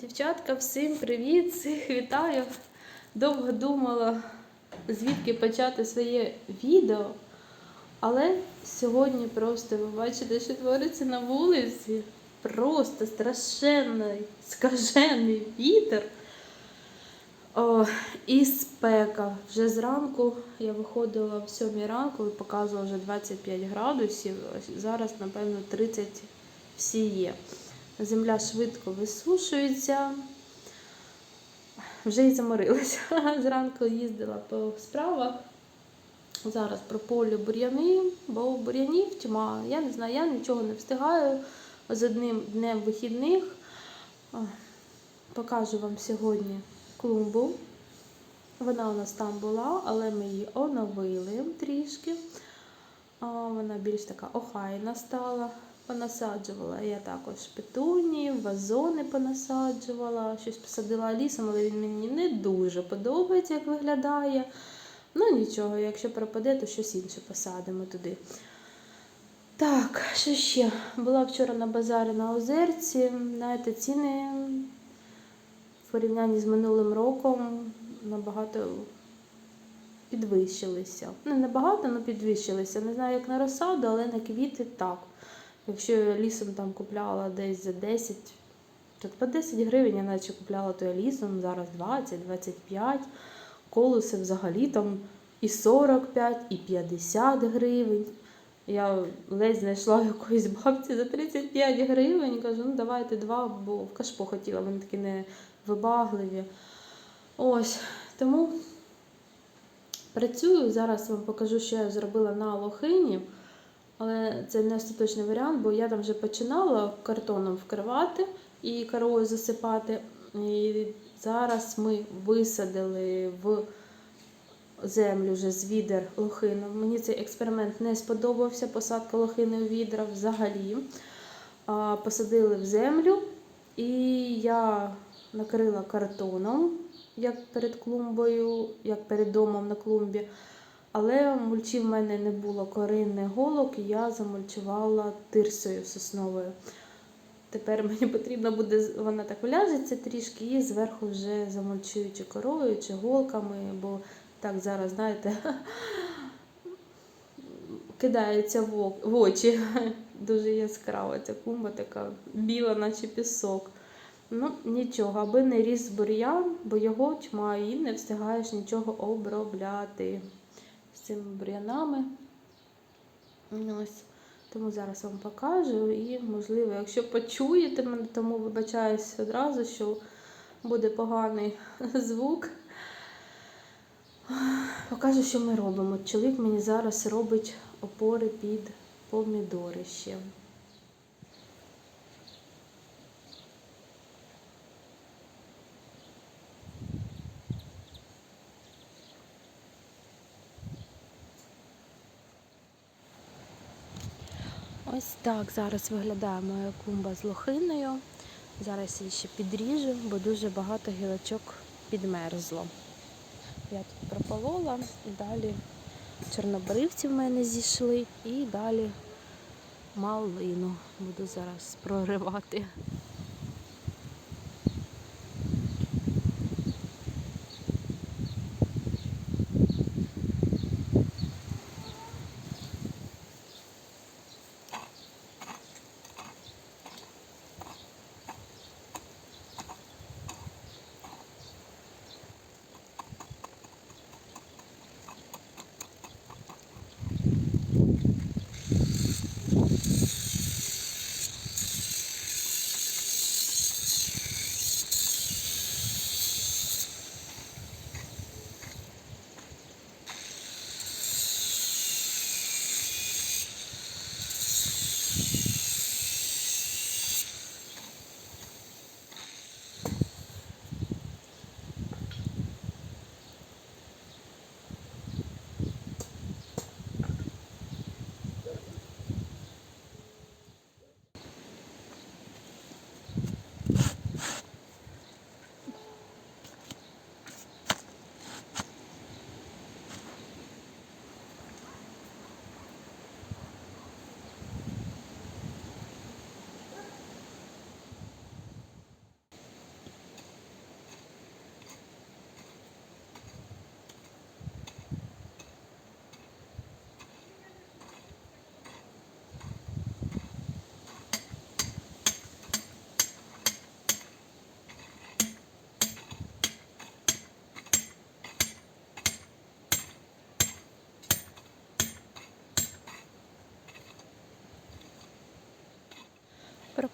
Дівчатка, всім привіт! Всіх вітаю! Довго думала, звідки почати своє відео. Але сьогодні просто ви бачите, що твориться на вулиці. Просто страшенний, скажений вітер. О, і спека. Вже зранку я виходила в 7 ранку і показувала вже 25 градусів. Зараз, напевно, 30 всі є. Земля швидко висушується. Вже і заморилася. Зранку їздила по справах. Зараз про полі бур'яни, бо бур'янів тьма. Я не знаю, я нічого не встигаю з одним днем вихідних. Покажу вам сьогодні клумбу. Вона у нас там була, але ми її оновили трішки. Вона більш така охайна стала. Понасаджувала я також петуні, вазони понасаджувала, щось посадила лісом, але він мені не дуже подобається, як виглядає. Ну нічого, якщо пропаде, то щось інше посадимо туди. Так, що ще? Була вчора на базарі на Озерці. Знаєте, ціни в порівнянні з минулим роком набагато підвищилися. Не набагато, але підвищилися. Не знаю, як на розсаду, але на квіти так. Якщо я лісом там купляла десь за 10, то по 10 гривень я наче купляла то я лісом, зараз 20-25. Колоси взагалі там і 45, і 50 гривень. Я ледь знайшла якоїсь бабці за 35 гривень. Кажу, ну давайте два, бо в кашпо хотіла, вони такі не вибагливі. Ось, тому працюю. Зараз вам покажу, що я зробила на лохині. Але це не остаточний варіант, бо я там вже починала картоном вкривати і корою засипати. І зараз ми висадили в землю вже з відер лохину. Мені цей експеримент не сподобався, посадка лохини у відра взагалі. Посадили в землю, і я накрила картоном, як перед клумбою, як перед домом на клумбі. Але мульчі в мене не було коринних голок, і я замульчувала тирсою сосновою. Тепер мені потрібно буде, вона так вляжеться трішки, і зверху вже замульчую чи корою, чи голками, бо так зараз, знаєте, кидається в очі. Дуже яскрава ця клумба така біла, наче пісок. Ну, нічого, аби не ріс бур'ян, бо його тьма і не встигаєш нічого обробляти цими бур'янами. Ось. Тому зараз вам покажу і, можливо, якщо почуєте мене, тому вибачаюсь одразу, що буде поганий звук. Покажу, що ми робимо. Чоловік мені зараз робить опори під помідори ще. Ось так зараз виглядає моя клумба з лохиною. Зараз її ще підріжу, бо дуже багато гілочок підмерзло. Я тут прополола далі чорнобривці в мене зійшли і далі малину буду зараз проривати.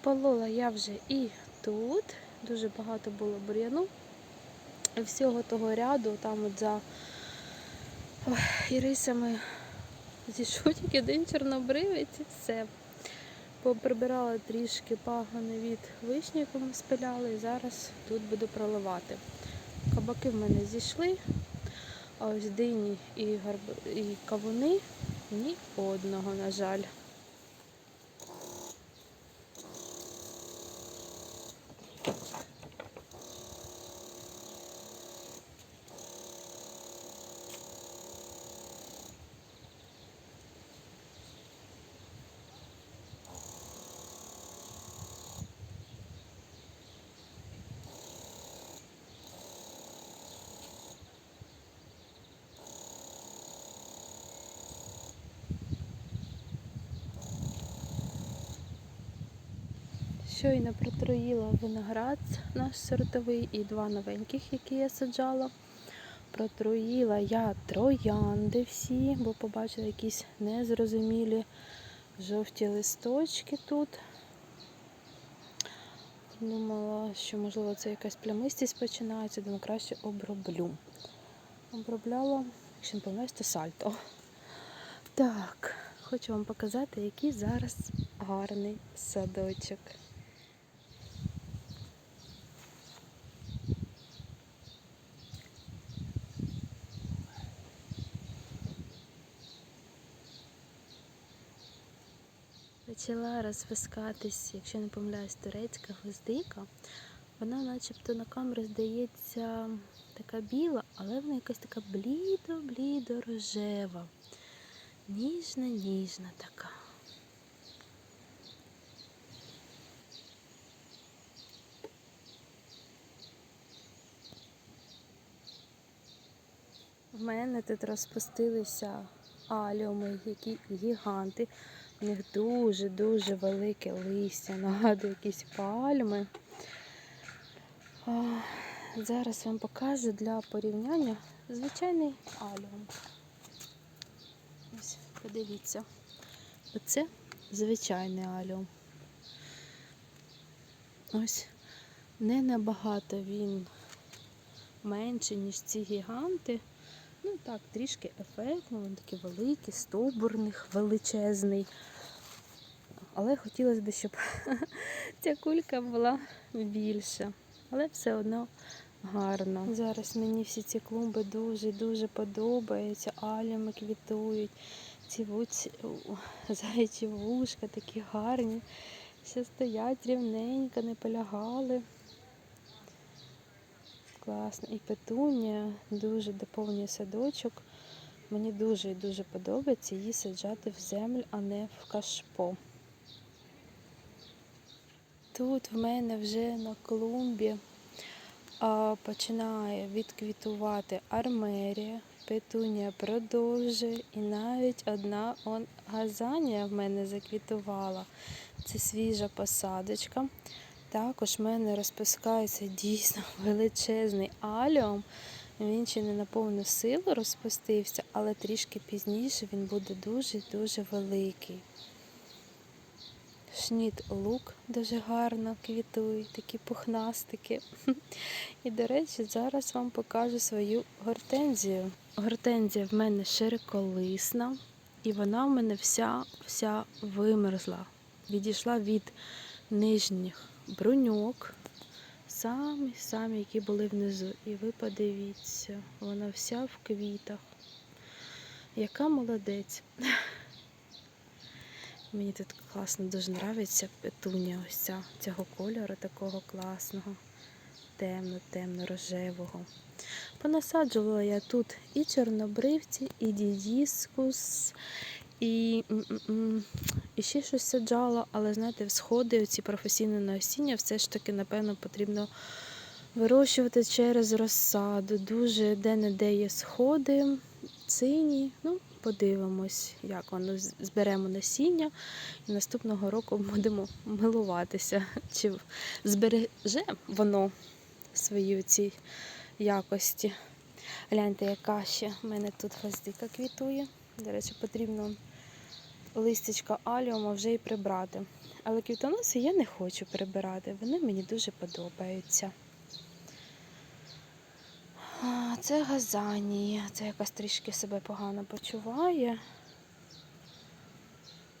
Прополола я вже і тут. Дуже багато було бур'яну. І всього того ряду, там от за ірисами зійшов тільки один чорнобривець і все. Поприбирала трішки пагони від вишні, яку ми спиляли, і зараз тут буду проливати. Кабаки в мене зійшли, а ось дині і, гарб... і кавуни ні одного, на жаль. Щойно протруїла виноград наш сортовий і два новеньких, які я саджала. Протруїла я троянди всі, бо побачила якісь незрозумілі жовті листочки тут. Думала, що можливо це якась плямистість починається, тому краще оброблю. Обробляла, якщо не помиляюсь, то сальто. Так, хочу вам показати, який зараз гарний садочок. Почала розпускатись, якщо не помиляюсь, турецька гвоздика. Вона начебто на камері здається така біла, але вона якась така блідо-блідо рожева. Ніжна, ніжна така. В мене тут розпустилися аліуми, які гіганти. У них дуже-дуже велике листя, нагадує якісь пальми. Зараз вам покажу для порівняння звичайний аліум. Ось, подивіться. Оце звичайний аліум. Ось не набагато він менший, ніж ці гіганти. Ну так, трішки ефектно, він такий великий, стовбурних, величезний. Але хотілося б, щоб ця кулька була більша. Але все одно гарно. Зараз мені всі ці клумби дуже-дуже подобаються. Аліми квітують, ці вуці, зайчі вушка такі гарні. Все стоять рівненько, не полягали. Класно. І петунія дуже доповнює садочок. Мені дуже і дуже подобається її саджати в землю, а не в кашпо. Тут в мене вже на клумбі починає відквітувати армерія, петунія продовжує і навіть одна газанія в мене заквітувала. Це свіжа посадочка. Також в мене розпускається дійсно величезний аліум. Він ще не на повну силу розпустився, але трішки пізніше він буде дуже-дуже великий. Шніт лук дуже гарно квітує, такі пухнастики. І, до речі, зараз вам покажу свою гортензію. Гортензія в мене широколисна, і вона в мене вся вся вимерзла. Відійшла від нижніх бруньок, самі-самі, які були внизу. І ви подивіться, вона вся в квітах. Яка молодець. Мені тут класно дуже подобається петуня ось ця, цього кольору такого класного, темно-темно-рожевого. Понасаджувала я тут і чорнобривці, і дідіскус, і і ще щось саджала, але знаєте, всходи, ці професійне насіння, все ж таки, напевно, потрібно вирощувати через розсаду. Дуже де-не-де є сходи, цині. ну, Подивимось, як воно зберемо насіння, і наступного року будемо милуватися, чи збереже воно свої ці якості. Гляньте, яка ще в мене тут гвоздика квітує. До речі, потрібно листячка аліума вже і прибрати. Але квітоноси я не хочу прибирати, вони мені дуже подобаються. Це газанія, це якась трішки себе погано почуває.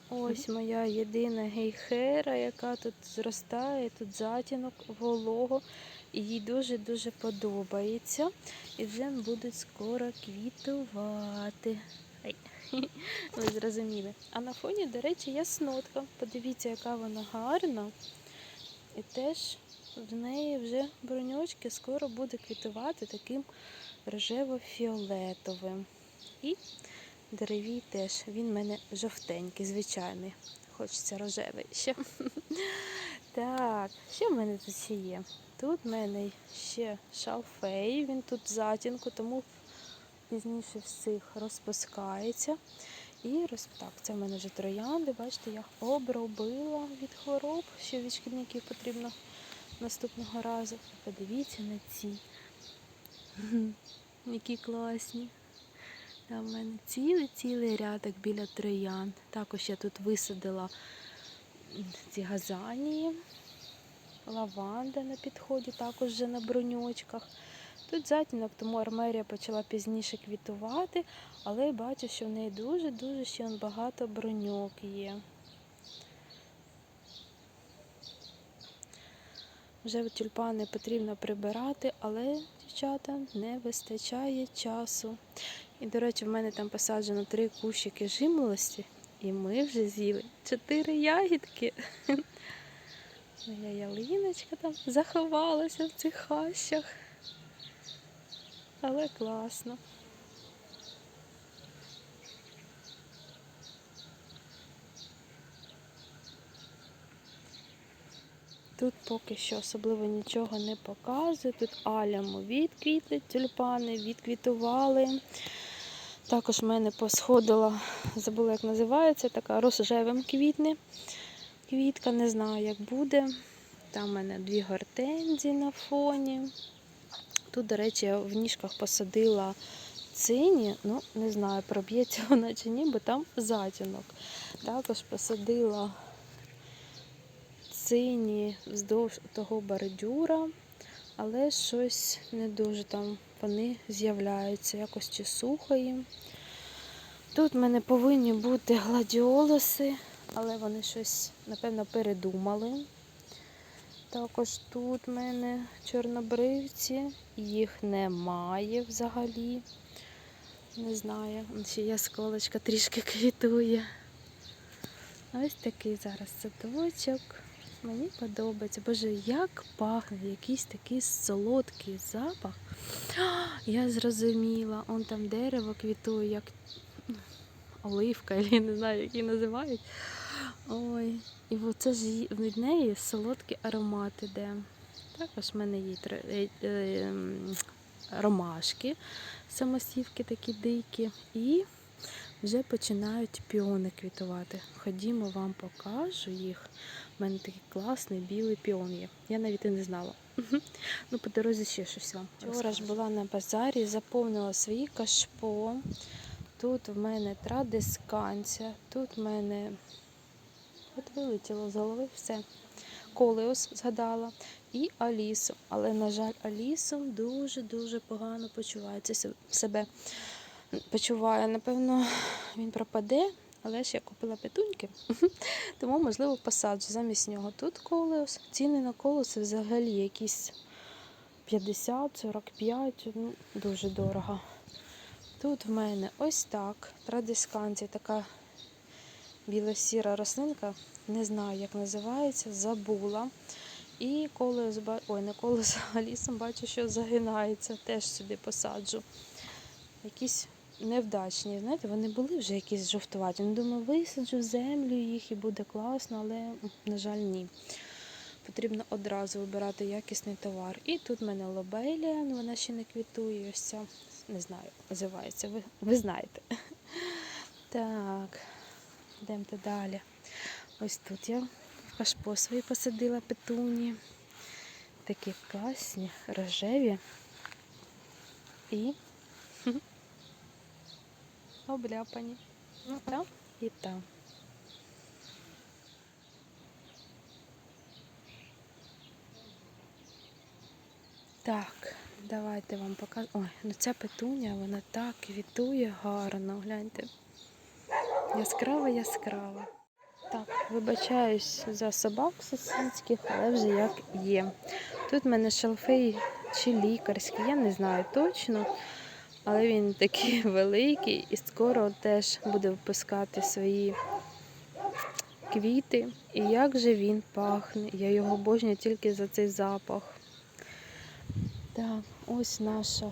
Ось моя єдина гейхера, яка тут зростає, тут затінок, волого, і їй дуже-дуже подобається. І вже будуть скоро квітувати. Ай. Ви зрозуміли. А на фоні, до речі, яснотка. Подивіться, яка вона гарна. І теж в неї вже броньочки скоро буде квітувати таким рожево-фіолетовим. І деревій теж. Він в мене жовтенький, звичайний. Хочеться рожевий ще. Так, що в мене тут ще є? Тут в мене ще шалфей, він тут в затінку, тому пізніше всіх розпускається. І роз... так, це в мене вже троянди, бачите, я обробила від хвороб, що від шкідників потрібно наступного разу. Подивіться на ці. Які класні. Там в мене цілий-цілий рядок біля троянд. Також я тут висадила ці газанії, лаванда на підході, також вже на броньочках. Тут затінок, тому армерія почала пізніше квітувати, але бачу, що в неї дуже-дуже ще багато броньок є. Вже тюльпани потрібно прибирати, але, дівчата, не вистачає часу. І, до речі, в мене там посаджено три кущики жимолості, і ми вже з'їли чотири ягідки. Моя ялиночка там заховалася в цих хащах. Але класно. Тут поки що особливо нічого не показую. Тут аляму відквітли, тюльпани відквітували. Також в мене посходила, забула, як називається, така рожевим квітне. Квітка, не знаю, як буде. Там в мене дві гортензії на фоні. Тут, до речі, я в ніжках посадила цині, ну, не знаю, проб'ється вона чи ні, бо там затінок. Також посадила цині вздовж того бордюра, але щось не дуже там вони з'являються, якось чи сухо їм. Тут в мене повинні бути гладіолуси, але вони щось, напевно, передумали. Також тут в мене чорнобривці, їх немає взагалі. Не знаю, ще ясколочка трішки квітує. Ось такий зараз садочок. Мені подобається. Боже, як пахне, якийсь такий солодкий запах. Я зрозуміла, он там дерево квітує, як оливка, я не знаю, як її називають. Ой, і оце ж від неї солодкий аромат іде. Також в мене є е, е, м, ромашки, самосівки такі дикі. І вже починають піони квітувати. Ходімо, вам покажу їх. У мене такий класний білий піон є. Я навіть і не знала. Ну, по дорозі ще щось вам. Вчора ж була на базарі, заповнила свій кашпо. Тут в мене традисканція, тут в мене от вилетіло з голови все. Колеус згадала і Алісу. Але, на жаль, Алісу дуже-дуже погано почувається себе. Почуває, напевно, він пропаде, але ж я купила петуньки, тому, можливо, посаджу замість нього. Тут колеус. Ціни на колеси взагалі якісь 50-45, ну, дуже дорого. Тут в мене ось так. Традисканція, така біло-сіра рослинка, не знаю, як називається, забула. І колес, ба- ой, не колес, а лісом бачу, що загинається, теж сюди посаджу. Якісь невдачні. Знаєте, вони були вже якісь жовтуваті. Ну, думаю, висаджу в землю їх і буде класно, але, на жаль, ні. Потрібно одразу вибирати якісний товар. І тут в мене лобелія, ну, вона ще не квітує. Ось ця, не знаю, називається. Ви, ви знаєте. Так, Йдемо далі. Ось тут я аж по свої посадила петуні. Такі класні, рожеві і обляпані. Ну, Там і там. Так, давайте вам покажу. Ой, ну ця петуня, вона так квітує гарно, гляньте. Яскрава, яскрава. Так, вибачаюсь за собак сусідських, але вже як є. Тут в мене шалфей чи лікарський, я не знаю точно. Але він такий великий і скоро теж буде випускати свої квіти. І як же він пахне. Я його обожнюю тільки за цей запах. Так, ось наша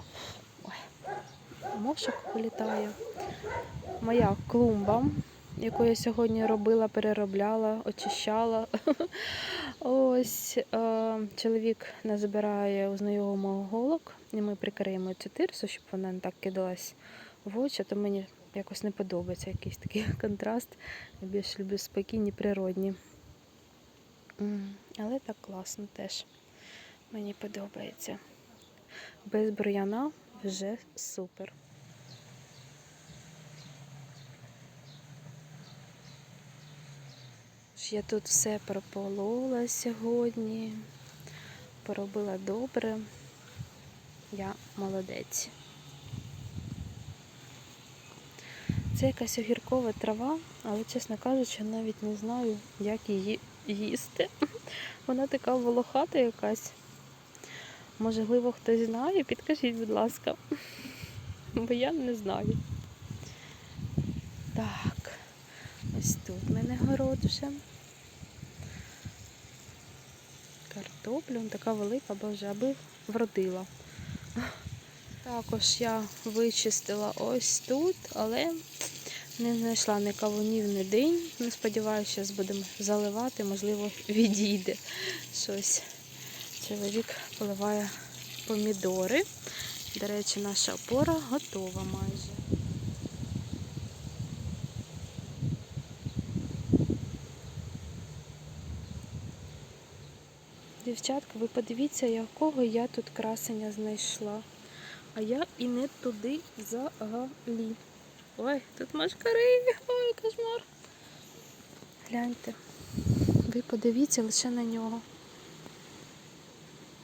Ой, мошок вилітає. Моя клумба, яку я сьогодні робила, переробляла, очищала. Ось е, чоловік назбирає у знайомого голок, і ми прикриємо цю тирсу, щоб вона не так кидалась в очі, то мені якось не подобається якийсь такий контраст. Я більш люблю спокійні, природні. Але так класно теж. Мені подобається. Без бур'яна вже супер. Я тут все прополола сьогодні, поробила добре. Я молодець. Це якась огіркова трава, але, чесно кажучи, навіть не знаю, як її їсти. Вона така волохата якась. Можливо, хтось знає, підкажіть, будь ласка. Бо я не знаю. Так, ось тут мене город вже. Картоплю, така велика, боже, аби вродила. Також я вичистила ось тут, але не знайшла ні кавунів, ні динь. Ну, сподіваюся, зараз будемо заливати, можливо, відійде щось. Чоловік поливає помідори. До речі, наша опора готова майже. Дівчатка, ви подивіться, якого я тут красення знайшла. А я і не туди взагалі. Ой, тут машкари, ой, кошмар. Гляньте. Ви подивіться лише на нього.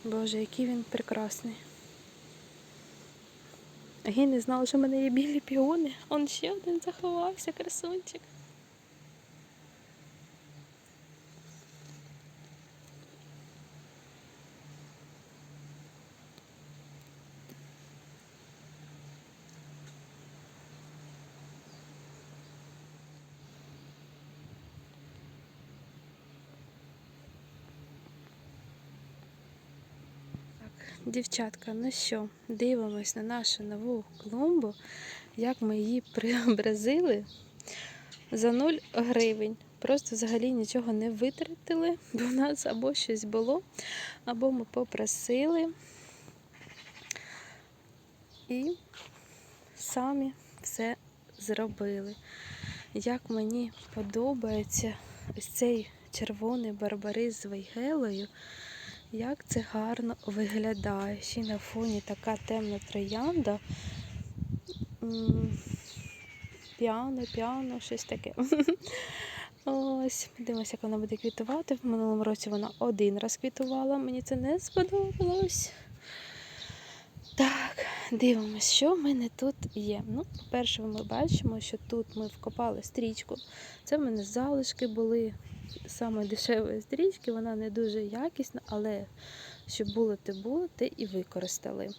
Боже, який він прекрасний. А я не знала, що в мене є білі піони. Он ще один заховався, красунчик. Так, дівчатка, ну що, дивимось на нашу нову клумбу, як ми її преобразили за 0 гривень. Просто взагалі нічого не витратили, бо в нас або щось було, або ми попросили і самі все зробили. Як мені подобається ось цей червоний барбарис з вейгелою, як це гарно виглядає. Ще на фоні така темна троянда. Піано, піано, щось таке. Ось, подивимося, як вона буде квітувати. В минулому році вона один раз квітувала, мені це не сподобалось. Так, дивимося, що в мене тут є. Ну, по-перше, ми бачимо, що тут ми вкопали стрічку. Це в мене залишки були саме дешевої стрічки, вона не дуже якісна, але щоб було те було, те і використали.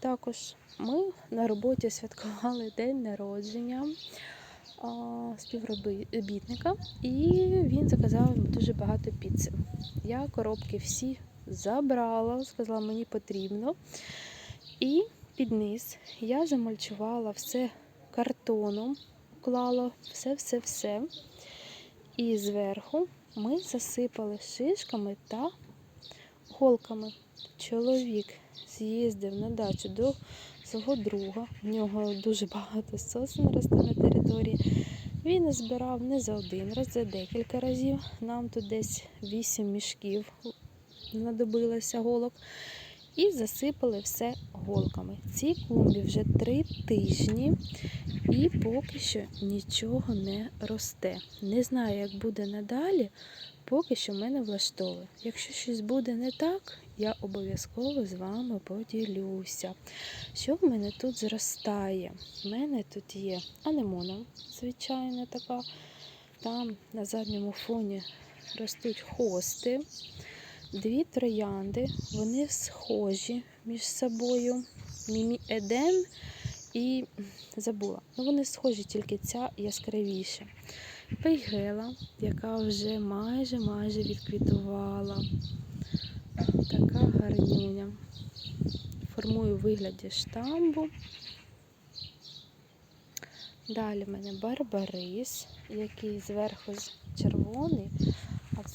Також ми на роботі святкували день народження співробітника, і він заказав дуже багато піци. Я коробки всі забрала, сказала, мені потрібно. І під низ я замальчувала все картоном, клала все-все-все. І зверху ми засипали шишками та голками. Чоловік з'їздив на дачу до свого друга. В нього дуже багато сосен росте на території. Він збирав не за один раз, за декілька разів. Нам тут десь 8 мішків знадобилося голок. І засипали все голками. Цій клумбі вже три тижні і поки що нічого не росте. Не знаю, як буде надалі, Поки що мене влаштовує. Якщо щось буде не так, я обов'язково з вами поділюся. Що в мене тут зростає? У мене тут є анемона, звичайна така. Там на задньому фоні ростуть хости, дві троянди, вони схожі між собою. Мімі Едем і забула. Ну, вони схожі, тільки ця яскравіша. Пейгела, яка вже майже майже відквітувала. Така гарнюня. Формую вигляді штамбу. Далі в мене барбарис, який зверху червоний, а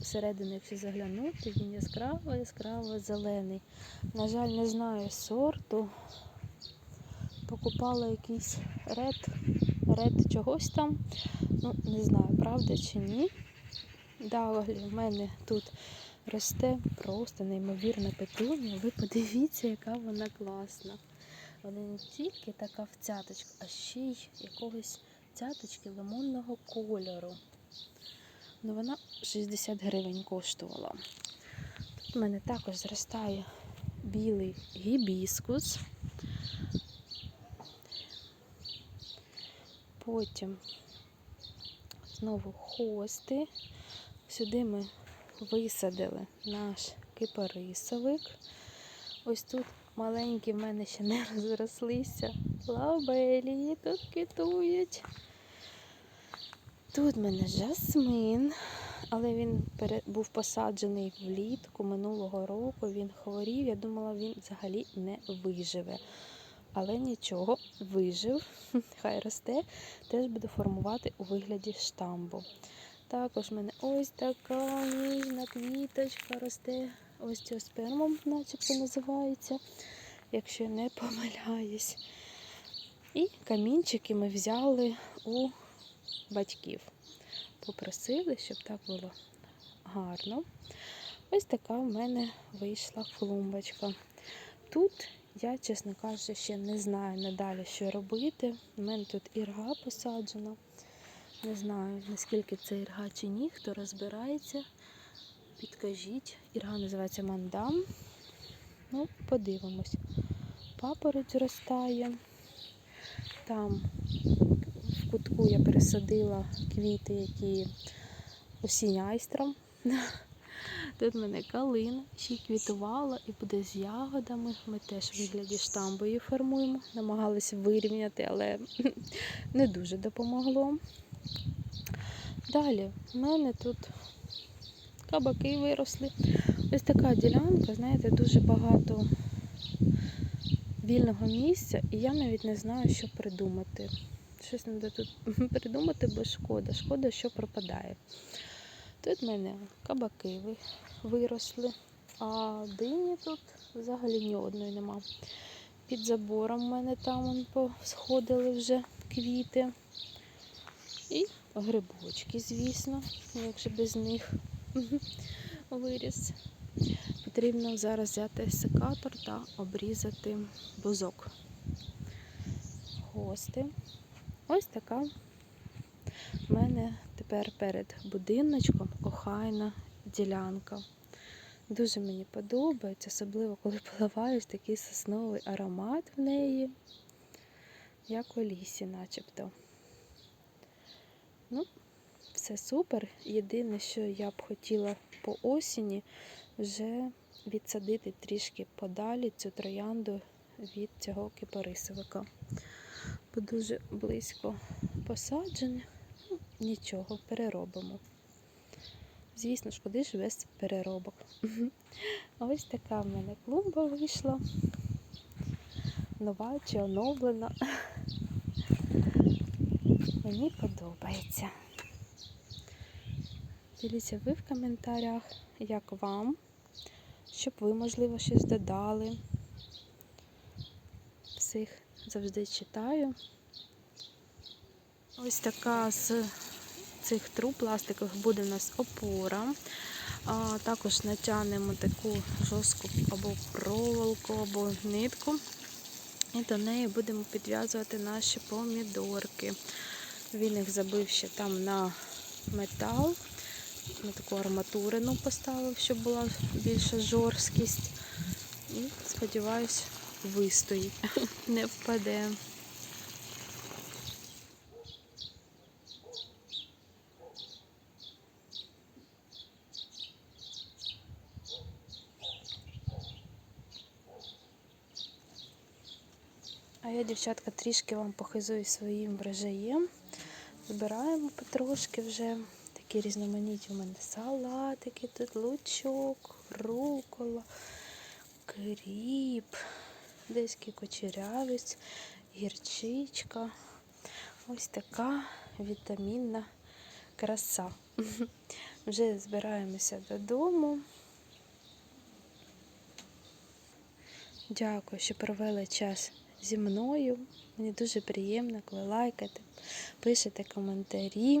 всередину, якщо заглянути, він яскраво, яскраво зелений. На жаль, не знаю сорту. Покупала якийсь ред, ред чогось там. Ну, не знаю, правда чи ні. Далі в мене тут росте просто неймовірна петуня. Ви подивіться, яка вона класна. Вона не тільки така в цяточку, а ще й якогось цяточки лимонного кольору. Ну, вона 60 гривень коштувала. Тут в мене також зростає білий гібіскус. Потім знову хости. Сюди ми висадили наш кипарисовик. Ось тут маленькі в мене ще не розрослися. Лабелії тут китують. Тут в мене жасмин, але він був посаджений влітку минулого року. Він хворів. Я думала, він взагалі не виживе. Але нічого, вижив, хай росте, теж буде формувати у вигляді штамбу. Також в мене ось така ніжна квіточка росте. Ось спермом, начебто називається, якщо я не помиляюсь. І камінчики ми взяли у батьків. Попросили, щоб так було гарно. Ось така в мене вийшла клумбочка. Тут я, чесно кажучи, ще не знаю надалі, що робити. У мене тут ірга посаджена. Не знаю, наскільки це ірга чи ні, хто розбирається. Підкажіть. Ірга називається мандам. Ну, подивимось. Папороть зростає. Там кутку я пересадила квіти, які осінь айстра. Тут в мене калина ще й квітувала і буде з ягодами. Ми теж в вигляді штамбу формуємо. Намагалися вирівняти, але не дуже допомогло. Далі в мене тут кабаки виросли. Ось така ділянка, знаєте, дуже багато вільного місця, і я навіть не знаю, що придумати. Щось треба тут придумати, бо шкода. Шкода, що пропадає. Тут в мене кабаки виросли, а дині тут взагалі ні одної нема. Під забором в мене там вон посходили вже квіти. І грибочки, звісно, як же без них виріс. Потрібно зараз взяти секатор та обрізати бузок. Хости. Ось така в мене тепер перед будиночком охайна ділянка. Дуже мені подобається, особливо коли поливаєш такий сосновий аромат в неї, як у лісі, начебто. Ну, все супер. Єдине, що я б хотіла по осені вже відсадити трішки подалі цю троянду від цього кипарисовика. Бо дуже близько посадження. Ну, нічого, переробимо. Звісно ж, куди ж без переробок. Ось така в мене клумба вийшла. Нова чи оновлена. Мені подобається. Діліться ви в коментарях, як вам, щоб ви, можливо, щось додали. Всіх завжди читаю. Ось така з цих труб пластикових буде у нас опора. Також натягнемо таку жорстку або проволоку, або нитку. І до неї будемо підв'язувати наші помідорки. Він їх забив ще там на метал. на таку арматурину поставив, щоб була більша жорсткість. І сподіваюсь, вистоїть, не впаде. А я, дівчатка, трішки вам похизую своїм врожаєм. Збираємо потрошки вже. Такі різноманітні у мене салатики, тут лучок, рукола, кріп, деський кочерявець, гірчичка. Ось така вітамінна краса. Вже збираємося додому. Дякую, що провели час зі мною. Мені дуже приємно, коли лайкаєте, пишете коментарі.